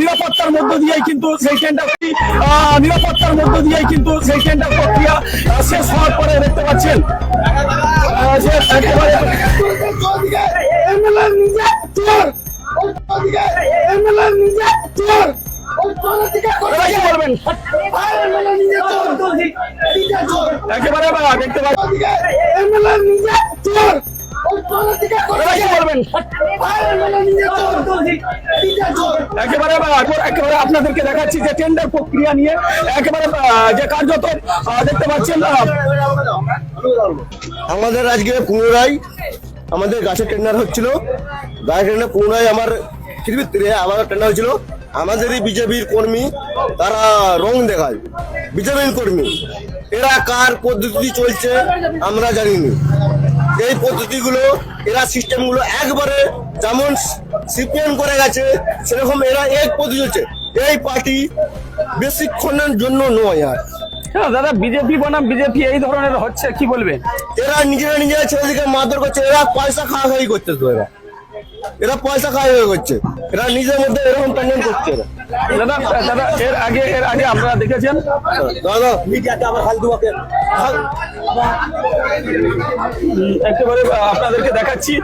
নিরাপত্তার মধ্য দিয়েই কিন্তু সেই টেন্ডার নিরাপত্তার মধ্য দিয়েই কিন্তু সেই টেন্ডার প্রক্রিয়া শেষ হওয়ার পরে দেখতে পাচ্ছেন। যে একেবারে একেবারে দেখতে কি বলবেন একেবারে একেবারে আপনাদেরকে দেখাচ্ছি যে টেন্ডার প্রক্রিয়া নিয়ে একেবারে যে কার্যত দেখতে পাচ্ছেন আমাদের আজকে পুনরায় আমাদের গাছের টেন্ডার হচ্ছিল। গাছের টেন্ডার পুনরায় আমার পৃথিবীর আমাদের টেন্ডার হচ্ছিল আমাদেরই বিজেপির কর্মী তারা রং দেখায় বিজেপির কর্মী। এরা কার পদ্ধতি চলছে আমরা জানিনি। এই পদ্ধতিগুলো এরা সিস্টেমগুলো একবারে যেমন সিপিএম করে গেছে সেরকম এরা এক পদ্ধতি চলছে এই পার্টি বেশিক্ষণের জন্য নয় আর। হ্যাঁ, দাদা বিজেপি বনাম বিজেপি এই ধরনের হচ্ছে কি বলবেন এরা নিজেরা নিজেরা ছেলেদিকে মারধর করছে এরা পয়সা খাওয়া খাওয়াই করছে তো এরা। এরা পয়সা খাওয়া করছে এরা নিজের মধ্যে এরকম প্যান্ডেল করছে এরা। দাদা দাদা এর আগে এর আগে আপনারা দেখেছেন? একেবারে আপনাদেরকে দেখাচ্ছি।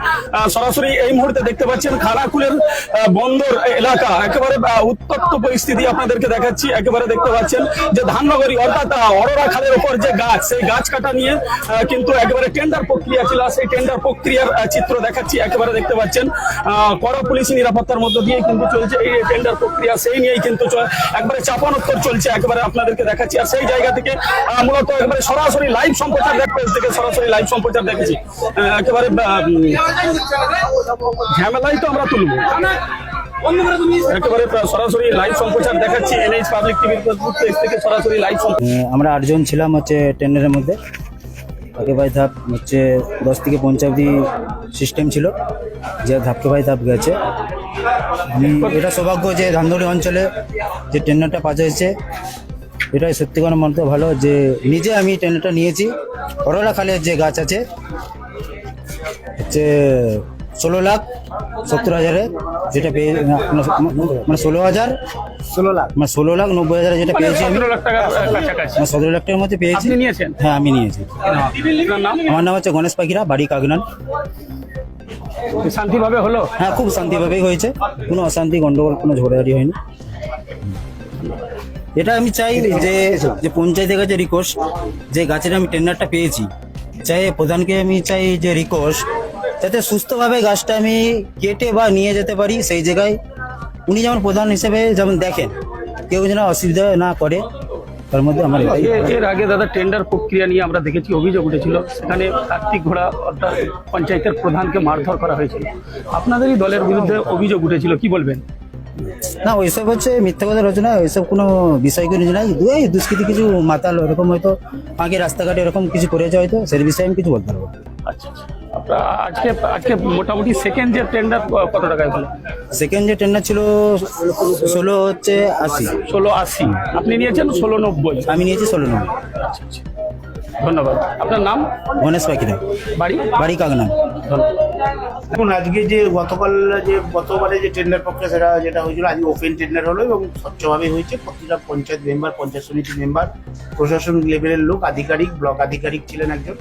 সরাসরি এই মুহূর্তে দেখতে পাচ্ছেন খানাকুলের বন্দর এলাকা। একেবারে উত্তপ্ত পরিস্থিতি আপনাদেরকে দেখাচ্ছি। একেবারে দেখতে পাচ্ছেন যে ধাননগরী অর্থাৎ অরোরা খালের উপর যে গাছ সেই গাছ কাটা নিয়ে কিন্তু একেবারে টেন্ডার প্রক্রিয়া ছিল। সেই টেন্ডার প্রক্রিয়ার চিত্র দেখাচ্ছি। একেবারে দেখতে পাচ্ছেন আহ, কড়া পুলিশি নিরাপত্তার মধ্য দিয়ে কিন্তু চলছে এই টেন্ডার প্রক্রিয়া। সেই নিয়েই কিন্তু একবারে চাপানোত্তর চলছে, একেবারে আপনাদেরকে দেখাচ্ছি। আর সেই জায়গা থেকে মূলত একবারে সরাসরি লাইভ সম্প্রচার দেখতে থেকে সরাসরি লাইভ সম্প্রচার দেখেছি। একেবারে ঝামেলাই তো আমরা তুলবো। সরাসরি লাইভ সম্প্রচার দেখাচ্ছি টিভির থেকে সরাসরি লাইভ আমরা আটজন ছিলাম হচ্ছে টেন্ডারের মধ্যে। ধাপকে বাই ধাপ হচ্ছে দশ থেকে পঞ্চাশ সিস্টেম ছিল। যে ধাপকে বাই ধাপ গেছে। এটা সৌভাগ্য যে ধানদুলি অঞ্চলে যে টেন্ডারটা পাওয়া হয়েছে এটাই সত্যিকার মধ্যে ভালো যে নিজে আমি টেন্ডারটা নিয়েছি। করলা খালের যে গাছ আছে হচ্ছে ষোলো লাখ সত্তর হাজারে যেটা পেয়ে মানে ষোলো হাজার ষোলো লাখ। মানে ষোলো লাখ নব্বই হাজারে যেটা পেয়েছি আমি। মানে সতেরো লাখ টাকার মধ্যে পেয়েছি। হ্যাঁ আমি নিয়েছি। আমার নাম হচ্ছে গণেশ পাখিরা বাড়ি কাগনান শান্তিভাবে হলো? হ্যাঁ খুব শান্তিভাবেই হয়েছে। কোনো অশান্তি, গন্ডগোল, কোনো ঝগড়াঝাড়ি হয়নি। এটা আমি চাই যে যে পঞ্চায়েতের কাছে রিকোয়েস্ট যে গাছের আমি টেন্ডারটা পেয়েছি। চাই প্রধানকে আমি চাই যে রিকোয়েস্ট যাতে সুস্থভাবে গাছটা আমি কেটে বা নিয়ে যেতে পারি সেই জায়গায়। উনি যেমন প্রধান হিসেবে যেমন দেখেন, কেউ যেন অসুবিধা না করে তার মধ্যে আমার এর আগে দাদা টেন্ডার প্রক্রিয়া নিয়ে আমরা দেখেছি অভিযোগ উঠেছিল। সেখানে কার্তিক ঘোড়া অর্থাৎ পঞ্চায়েতের প্রধানকে মারধর করা হয়েছিল। আপনাদেরই দলের বিরুদ্ধে অভিযোগ উঠেছিল কি বলবেন? না ওইসব হচ্ছে মিথ্যা কথা রচনা ওইসব কোনো বিষয় কিছু নাই। দু এই দুষ্কৃতি কিছু মাতাল ওরকম হয়তো আগে রাস্তাঘাটে এরকম কিছু করেছে হয়তো সেই বিষয়ে আমি কিছু বলতে পারব। আচ্ছা আচ্ছা। আজকে আজকে মোটামুটি সেকেন্ড যে টেন্ডার কত টাকায় হলো? সেকেন্ড যে টেন্ডার ছিল ষোলো হচ্ছে আশি। ষোলো আশি। আপনি নিয়েছেন ষোলো নব্বই। আমি নিয়েছি ষোলো নম্বর আচ্ছা আচ্ছা। ধন্যবাদ। আপনার নাম? গণেশ পাখিরা। বাড়ি? বাড়ি ধন্যবাদ। এখন আজকে যে গতকাল যে গতবারে যে টেন্ডার প্রক্রিয়া সেটা যেটা হয়েছিল আজকে ওপেন টেন্ডার হলো এবং স্বচ্ছভাবে হয়েছে। প্রতিটা পঞ্চায়েত মেম্বার পঞ্চায়েত সমিতি মেম্বার প্রশাসন লেভেলের লোক আধিকারিক ব্লক আধিকারিক ছিলেন একজন।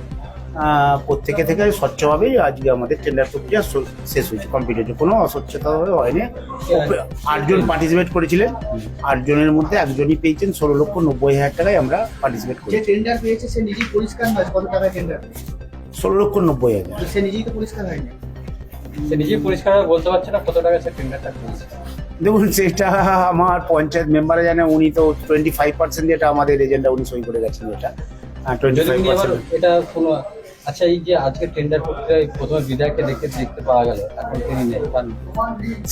প্রত্যেকে থেকে স্বচ্ছভাবেই আজকে আমাদের টেন্ডার প্রক্রিয়া শেষ হয়েছে। কমপ্লিট হয়েছে। কোনো অস্বচ্ছতাভাবে হয়নি। আটজন পার্টিসিপেট করেছিলেন। আটজনের মধ্যে একজনই পেয়েছেন। ষোলো লক্ষ নব্বই হাজার টাকায় আমরা পার্টিসিপেট যে করেছি। টেন্ডার পেয়েছে সে নিজেই পরিষ্কার নয় কত টাকা টেন্ডার ষোলো লক্ষ নব্বই হাজার। সে নিজেই তো পরিষ্কার হয়নি। সে নিজেই পরিষ্কার বলতে পারছে না কত টাকা সে টেন্ডারটা করেছে। দেখুন সেটা আমার পঞ্চায়েত মেম্বারে জানে উনি তো টোয়েন্টি ফাইভ পার্সেন্ট যেটা আমাদের এজেন্ডা উনি সই করে গেছেন এটা। টোয়েন্টি ফাইভ পার্সেন্ট এটা কোনো আচ্ছা এই যে আজকে টেন্ডার প্রক্রিয়ায় প্রথমে বিধায়ককে দেখে দেখতে পাওয়া গেল এখন তিনি নেই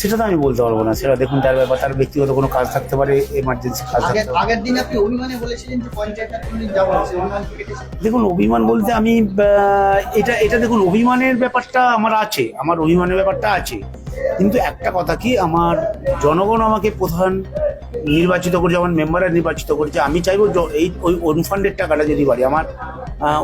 সেটা তো আমি বলতে পারব না সেটা দেখুন তার ব্যাপার তার ব্যক্তিগত কোনো কাজ থাকতে পারে এমার্জেন্সি কাজ আগের থাকতে পারে। আগের দিন আপনি অভিমানে বলেছিলেন যে পঞ্চায়েত দেখুন অভিমান বলতে আমি এটা এটা দেখুন অভিমানের ব্যাপারটা আমার আছে আমার অভিমানের ব্যাপারটা আছে। কিন্তু একটা কথা কি আমার জনগণ আমাকে প্রধান নির্বাচিত করেছে, আমার মেম্বাররা নির্বাচিত করেছে, আমি চাইব এই, ওই অনুফান্ডের টাকাটা যদি পারি আমার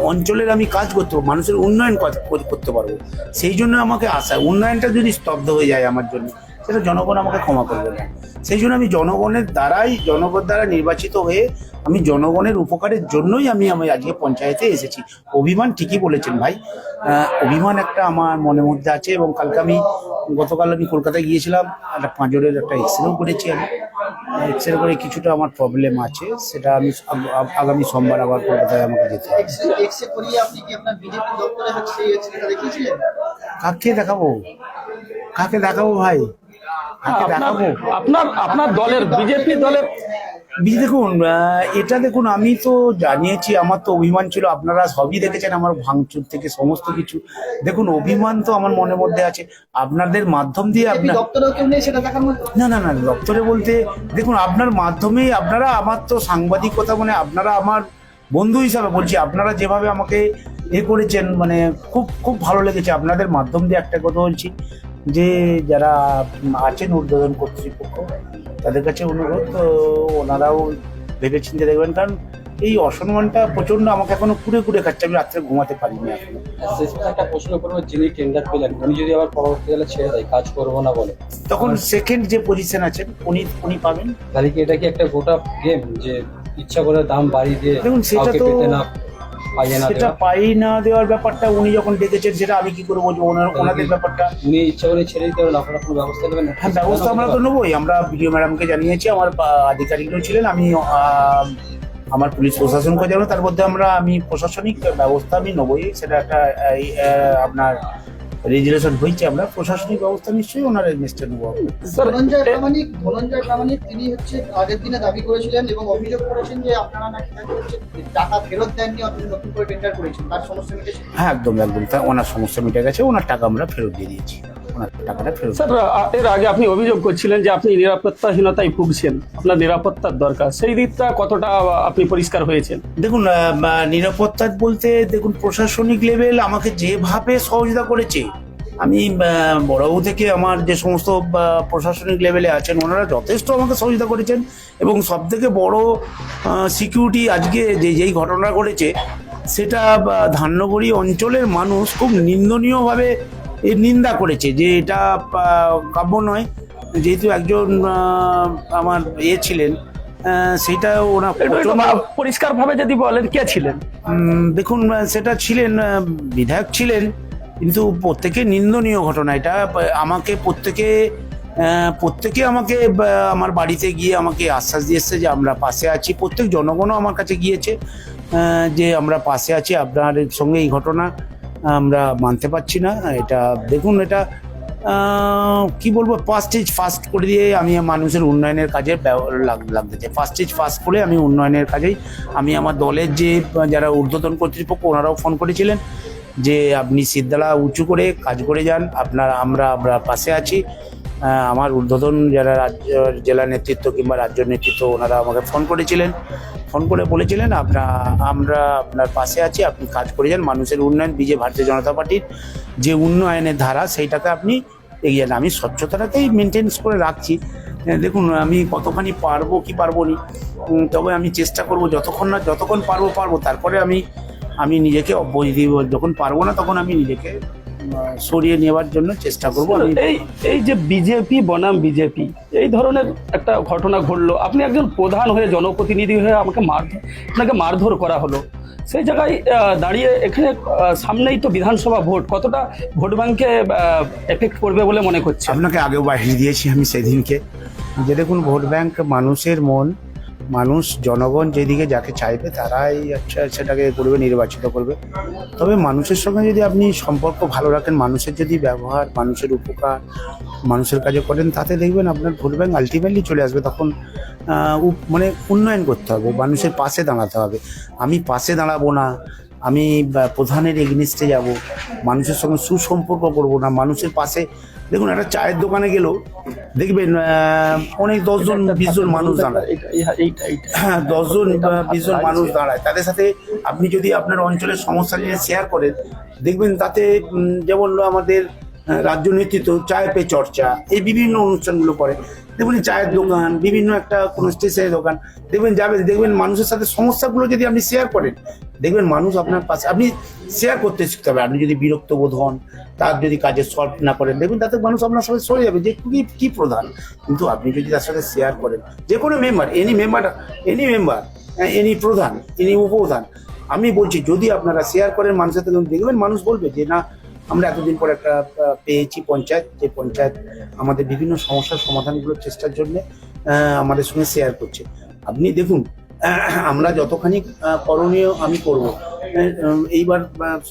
অঞ্চলের আমি কাজ করতে পারব, মানুষের উন্নয়ন কর- করতে পারব। সেই জন্য আমাকে আশা, উন্নয়নটা যদি স্তব্ধ হয়ে যায় আমার জন্য, সেটা জনগণ আমাকে ক্ষমা করবে না। সেই জন্য আমি জনগণের দ্বারাই, জনগণ দ্বারা নির্বাচিত হয়ে, আমি জনগণের উপকারের জন্যই আমি আমি আজকে পঞ্চায়েতে এসেছি। অভিমান ঠিকই বলেছেন ভাই। অভিমান একটা আমার মনের মধ্যে আছে এবং কালকে আমি গতকাল আমি কলকাতায় গিয়েছিলাম, একটা পাঁজরের একটা এক্সরেও করেছি আমি এক্সরে করে কিছুটা আমার প্রবলেম আছে সেটা আমি আগ- আগ- আগামী সোমবার আবার কলকাতায় আমাকে যেতে হবে। কাকে দেখাবো? কাকে দেখাবো ভাই? আপনার আপনার আপনার দলের বিজেপি দলের দেখুন এটা দেখুন আমি তো জানিয়েছি আমার তো অভিমান ছিল আপনারা সবই দেখেছেন আমার ভাঙচুর থেকে সমস্ত কিছু। দেখুন অভিমান তো আমার মনের মধ্যে আছে। আপনাদের মাধ্যম দিয়ে আপনার দপ্তরেও কেউ নেই সেটা দেখার মতো। না না না দপ্তরে বলতে দেখুন আপনার মাধ্যমেই আপনারা আমার তো সাংবাদিকতা মানে আপনারা আমার বন্ধু হিসাবে বলছি আপনারা যেভাবে আমাকে এ করেছেন মানে খুব খুব ভালো লেগেছে আপনাদের মাধ্যম দিয়ে একটা কথা বলছি। যে যারা আছেন উদ্বোধন কর্তৃপক্ষ তাদের কাছে অনুরোধ তো ওনারাও ভেবেচিন্তে দেখবেন কারণ এই অসম্মানটা প্রচণ্ড আমাকে এখনও কুড়ে কুড়ে খাচ্ছে আমি রাত্রে ঘুমাতে পারিনি এখনও। শেষে একটা প্রশ্ন করব যিনি টেন্ডার পেলেন উনি যদি আবার পরবর্তীকালে ছেড়ে দেয় কাজ করব না বলে? তখন সেকেন্ড যে পজিশন আছেন উনি উনি পাবেন। তাহলে কি এটা কি একটা গোটা গেম যে ইচ্ছা করে দাম বাড়িয়ে দিয়ে দেখুন, সেটা তো- না না সেটা পাই না দেওয়ার ব্যাপারটা উনি যখন ডেকেছেন সেটা আমি কি করে বলব ওনার ওনাদের ব্যাপারটা? উনি ইচ্ছা করে ছেড়ে দিতে পারেন আপনারা কোনো ব্যবস্থা নেবেন হ্যাঁ ব্যবস্থা আমরা তো নেবোই। আমরা বিডিও ম্যাডামকে জানিয়েছি আমার আধিকারিকরাও ছিলেন আমি আমার পুলিশ প্রশাসনকে জানো তার মধ্যে আমরা আমি প্রশাসনিক ব্যবস্থা আমি নেবোই। সেটা একটা আপনার রেজুলেশন হয়েছে আমরা প্রশাসনিক ব্যবস্থা নিশ্চয়ই ওনার এগেনস্টে নেব। ধনঞ্জয় প্রামাণিক ধনঞ্জয় প্রামাণিক তিনি হচ্ছে আগের দিনে দাবি করেছিলেন এবং অভিযোগ করেছেন যে আপনারা নাকি তাকে হচ্ছে টাকা ফেরত দেননি অথচ নতুন করে টেন্ডার করেছেন তার সমস্যা মিটেছে? হ্যাঁ একদম একদম। ওনার সমস্যা মিটে গেছে ওনার টাকা আমরা ফেরত দিয়ে দিয়েছি। টাকাটা ফেরত স্যার এর আগে আপনি অভিযোগ করছিলেন যে আপনি নিরাপত্তাহীনতায় ভুগছেন। আপনার নিরাপত্তার দরকার। সেই দিকটা কতটা আপনি পরিষ্কার হয়েছেন? দেখুন আহ, আহ, নিরাপত্তা বলতে দেখুন প্রশাসনিক লেভেল আমাকে যেভাবে সহযোগিতা করেছে আমি বড়বাবু থেকে আমার যে সমস্ত প্রশাসনিক লেভেলে আছেন ওনারা যথেষ্ট আমাকে সহযোগিতা করেছেন এবং সব থেকে বড় সিকিউরিটি আজকে যে যেই ঘটনা ঘটেছে সেটা ধান্যগড়ি অঞ্চলের মানুষ খুব নিন্দনীয়ভাবে এর নিন্দা করেছে যে এটা কাব্য নয়। যেহেতু একজন আমার ইয়ে ছিলেন সেটা ওরা পরিষ্কারভাবে যদি বলেন কে ছিলেন? দেখুন সেটা ছিলেন বিধায়ক ছিলেন কিন্তু প্রত্যেকে নিন্দনীয় ঘটনা। এটা আমাকে প্রত্যেকে প্রত্যেকে আমাকে আমার বাড়িতে গিয়ে আমাকে আশ্বাস দিয়ে এসছে যে আমরা পাশে আছি। প্রত্যেক জনগণও আমার কাছে গিয়েছে যে আমরা পাশে আছি আপনার সঙ্গে এই ঘটনা। আমরা মানতে পারছি না। এটা দেখুন, এটা কি বলব ফার্স্ট স্টেজ ফার্স্ট করে দিয়ে আমি মানুষের উন্নয়নের কাজে লাগতে চাই। ফার্স্ট স্টেজ ফার্স্ট করে আমি উন্নয়নের কাজেই আমি আমার দলের যে, যারা ঊর্ধ্বতন কর্তৃপক্ষ, ওনারাও ফোন করেছিলেন যে, আপনি সিদ্ধালা উঁচু করে কাজ করে যান। আপনার, আমরা আমরা পাশে আছি। আমার ঊর্ধ্বতন যারা রাজ্য, জেলা নেতৃত্ব কিংবা রাজ্য নেতৃত্ব, ওনারা আমাকে ফোন করেছিলেন। ফোন করে বলেছিলেন, আপনার, আমরা আপনার পাশে আছি, আপনি কাজ করে যান। মানুষের উন্নয়ন, বিজে ভারতীয় জনতা পার্টির যে উন্নয়নের ধারা, সেইটাকে আপনি এগিয়ে যান আমি স্বচ্ছতাটাকেই মেনটেন্স করে রাখছি। দেখুন, আমি কতখানি পারব, কি পারব নি? তবে আমি চেষ্টা করব যতক্ষণ না, যতক্ষণ পারব পারব। তারপরে আমি আমি নিজেকে যখন পারব না, তখন আমি নিজেকে সরিয়ে নেওয়ার জন্য চেষ্টা করব। আমি এই এই যে বিজেপি বনাম বিজেপি এই ধরনের একটা ঘটনা ঘটলো। আপনি একজন প্রধান হয়ে জনপ্রতিনিধি হয়ে আমাকে মার আপনাকে মারধর করা হলো। সেই জায়গায় দাঁড়িয়ে এখানে সামনেই তো বিধানসভা ভোট। কতটা ভোট ব্যাংকে এফেক্ট করবে বলে মনে করছে আপনাকে আগেও বাহিয়ে দিয়েছি আমি সেদিনকে। যে দেখুন ভোট ব্যাংক মানুষের মন মানুষ, জনগণ যেদিকে যাকে চাইবে, তারাই আচ্ছা সেটাকে করবে, নির্বাচিত করবে। তবে মানুষের সঙ্গে যদি আপনি সম্পর্ক ভালো রাখেন, মানুষের যদি ব্যবহার, মানুষের উপকার, মানুষের কাজে করেন, তাতে দেখবেন আপনার ভোট ব্যাংক আলটিমেটলি চলে আসবে। তখন মানে উন্নয়ন করতে হবে, মানুষের পাশে দাঁড়াতে হবে। আমি পাশে দাঁড়াবো না আমি প্রধানের এগনিস্টে যাব মানুষের সঙ্গে সুসম্পর্ক করব না মানুষের পাশে দেখুন একটা চায়ের দোকানে গেলেও দেখবেন অনেক দশজন বিশজন মানুষ দাঁড়ায়। হ্যাঁ দশজন বিশজন মানুষ দাঁড়ায়। তাদের সাথে আপনি যদি আপনার অঞ্চলের সমস্যা নিয়ে শেয়ার করেন দেখবেন তাতে যেমন আমাদের রাজ্য নেতৃত্ব চায় পে চর্চা এই বিভিন্ন অনুষ্ঠানগুলো করে। দেখবেন চায়ের দোকান, বিভিন্ন একটা কোনো স্টেশনের দোকান, দেখবেন যাবে, দেখবেন মানুষের সাথে সমস্যাগুলো যদি আপনি শেয়ার করেন, দেখবেন মানুষ আপনার পাশে, আপনি শেয়ার করতে শিখতে হবে। আপনি যদি বিরক্ত বোধ হন, তার যদি কাজে সলভ না করেন, দেখবেন তাতে মানুষ আপনার সাথে সরে যাবে। যে কি কি প্রধান, কিন্তু আপনি যদি তার সাথে শেয়ার করেন, যে কোনো member any member any member any প্রধান এনি উপপ্রধান, আমি বলছি যদি আপনারা শেয়ার করেন মানুষের সাথে, দেখবেন মানুষ বলবে যে না আমরা এতদিন পর একটা পেয়েছি পঞ্চায়েত। যে পঞ্চায়েত আমাদের বিভিন্ন সমস্যার সমাধানগুলোর চেষ্টার জন্য আমাদের সঙ্গে শেয়ার করছে। আপনি দেখুন আমরা যতখানি করণীয় আমি করব এইবার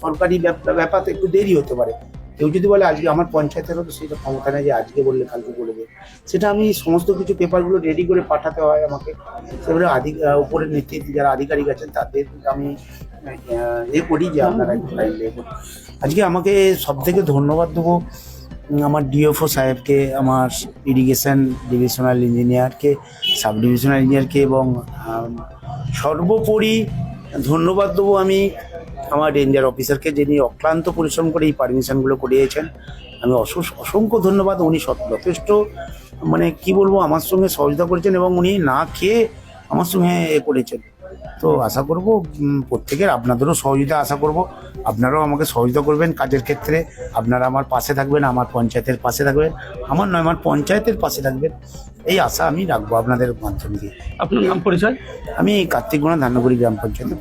সরকারি ব্যাপার একটু দেরি হতে পারে। কেউ যদি বলে, আজকে আমার পঞ্চায়েতেরও তো সেটা ক্ষমতা নেই যে আজকে বললে, কালকে বলে দেবে। সেটা আমি সমস্ত কিছু পেপারগুলো রেডি করে পাঠাতে হয় আমাকে। সেগুলো আধিক উপরের নেতৃত্বে, যারা আধিকারিক আছেন, তাদের আমি এ করি যে আপনারা আজকে আমাকে সব থেকে ধন্যবাদ দেবো আমার ডিএফও সাহেবকে, আমার ইরিগেশন ডিভিশনাল ইঞ্জিনিয়ারকে সাব ডিভিশনাল ইঞ্জিনিয়ারকে এবং সর্বোপরি ধন্যবাদ দেবো আমি আমার রেঞ্জার অফিসারকে যিনি অক্লান্ত পরিশ্রম করে এই পারমিশনগুলো করিয়েছেন। আমি অসংখ্য ধন্যবাদ, উনি যথেষ্ট মানে কি বলব, আমার সঙ্গে সহযোগিতা করেছেন এবং উনি না খেয়ে আমার সঙ্গে এ করেছেন। তো আশা করব প্রত্যেকের আপনাদেরও সহযোগিতা আশা করব। আপনারাও আমাকে সহযোগিতা করবেন কাজের ক্ষেত্রে। আপনারা আমার পাশে থাকবেন আমার পঞ্চায়েতের পাশে থাকবেন আমার নয় আমার পঞ্চায়েতের পাশে থাকবেন। এই আশা আমি রাখব আপনাদের মাধ্যমে দিয়ে। আপনার নাম পরিচয়? আমি কার্তিক গুণা ধান্যগুড়ি গ্রাম পঞ্চায়েত